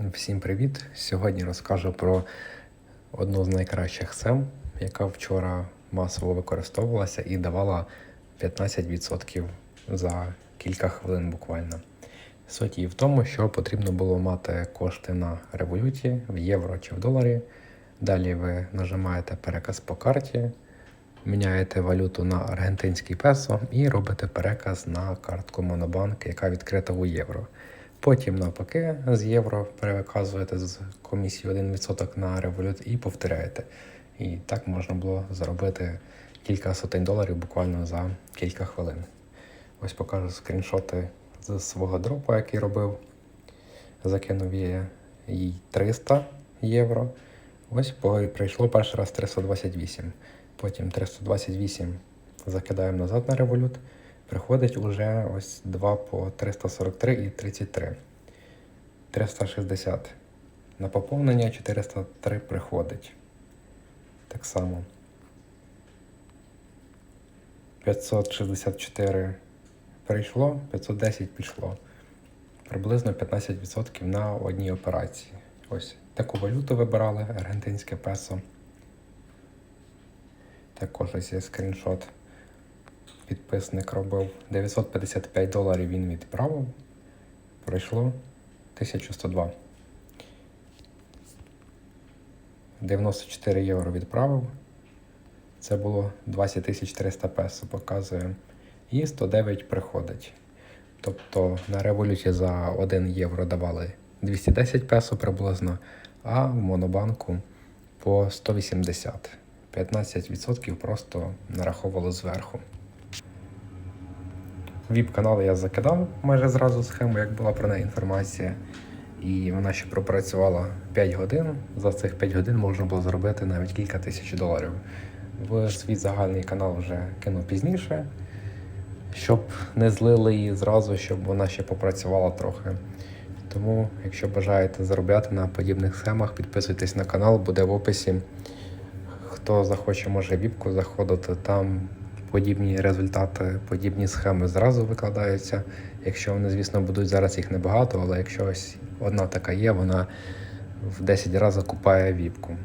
Всім привіт! Сьогодні розкажу про одну з найкращих сем, яка вчора масово використовувалася і давала 15% за кілька хвилин буквально. Суть її в тому, що потрібно було мати кошти на революті в євро чи в доларі. Далі ви нажимаєте переказ по карті, міняєте валюту на аргентинський песо і робите переказ на картку Монобанк, яка відкрита у євро. Потім, навпаки, з євро переказуєте з комісією 1% на револют і повторяєте. І так можна було заробити кілька сотень доларів буквально за кілька хвилин. Ось покажу скріншоти з свого дропу, який робив. Закинув їй 300 євро. Ось прийшло перший раз 328. Потім 328 закидаємо назад на револют. Приходить уже ось 2 по 343 і 33. 360. На поповнення 403 приходить. Так само. 564 прийшло, 510 пішло. Приблизно 15% на одній операції. Ось таку валюту вибирали, аргентинське песо. Також ось є скріншот. Підписник робив 955 доларів він відправив. Пройшло 1102. 94 євро відправив. Це було 20 300 песо, показує. І 109 приходить. Тобто на революті за 1 євро давали 210 песо приблизно, а в монобанку по 180. 15% просто нараховували зверху. Віп-канал я закидав майже зразу схему, як була про неї інформація. І вона ще пропрацювала 5 годин. За цих 5 годин можна було зробити навіть кілька тисяч доларів. В свій загальний канал вже кинув пізніше, щоб не злили її зразу, щоб вона ще попрацювала трохи. Тому, якщо бажаєте заробляти на подібних схемах, підписуйтесь на канал, буде в описі. Хто захоче, може віпку заходити, там подібні результати, подібні схеми зразу викладаються. Якщо вони, звісно, будуть зараз їх небагато, але якщо ось одна така є, вона в 10 разів купає віпку.